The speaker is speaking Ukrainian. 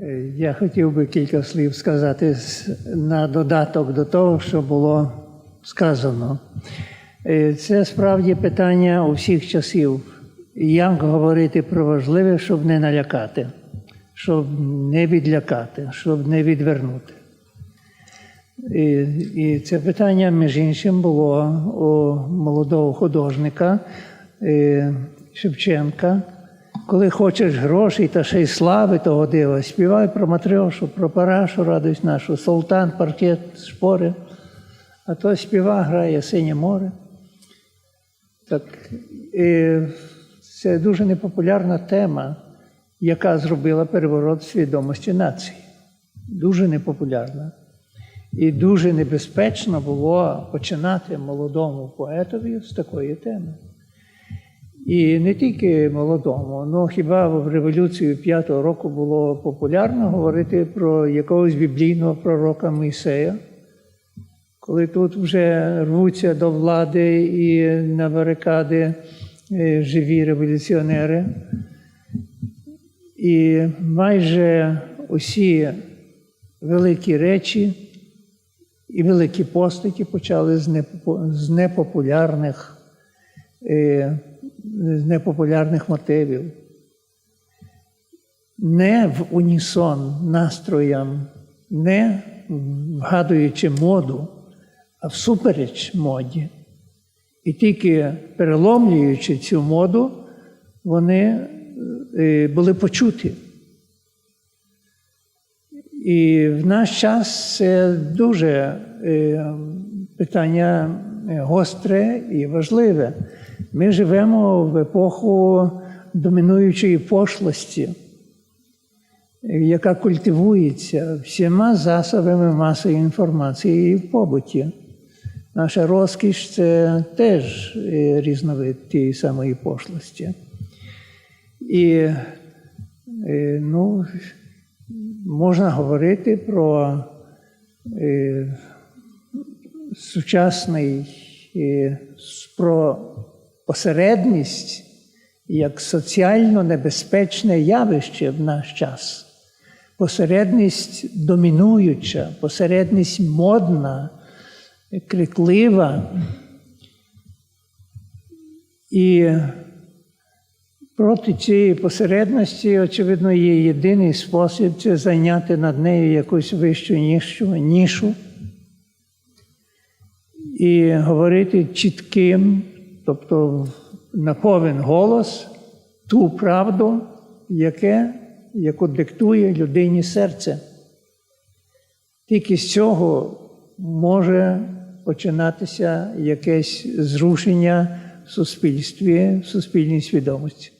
Е, Я хотів би кілька слів сказати на додаток до того, що було сказано. Е, Це справді питання усіх часів. Як говорити про важливе, щоб не налякати, щоб не відлякати, щоб не відвернути. І, і це питання, між іншим, було у молодого художника е, Шевченка. Коли хочеш грошей та ще й слави того дива, співай про Матрьошу, про Парашу, радуйся нашу, султан, паркет, шпори. А то співа грає синє море. Так, е, це дуже непопулярна тема, яка зробила переворот свідомості нації. Дуже непопулярна. І дуже небезпечно було починати молодому поетові з такої теми. І не тільки молодому, ну хіба в революцію п'ятого року було популярно говорити про якогось біблійного пророка Мойсея, коли тут вже рвуться до влади і на барикади е, живі революціонери. І майже усі великі речі і великі постаті почали з непопулярних, е, з непопулярних мотивів. Не в унісон настроям, не вгадуючи моду, а всупереч моді. І тільки переломлюючи цю моду, вони е, були почуті. І в наш час це дуже е, питання е, гостре і важливе. Ми живемо в епоху домінуючої пошлості, яка культивується всіма засобами масової інформації і в побуті. Наша розкіш це теж е, різновид тієї самої пошлості. І е, ну, можна говорити про е, сучасний, про посередність як соціально небезпечне явище в наш час. Посередність домінуюча, посередність модна, криклива. І Проти цієї посередності, очевидно, є єдиний спосіб це зайняти над нею якусь вищу нішу, нішу і говорити чітким, тобто на повен голос ту правду, яке, яку диктує людині серце. Тільки з цього може починатися якесь зрушення в суспільстві, в суспільній свідомості.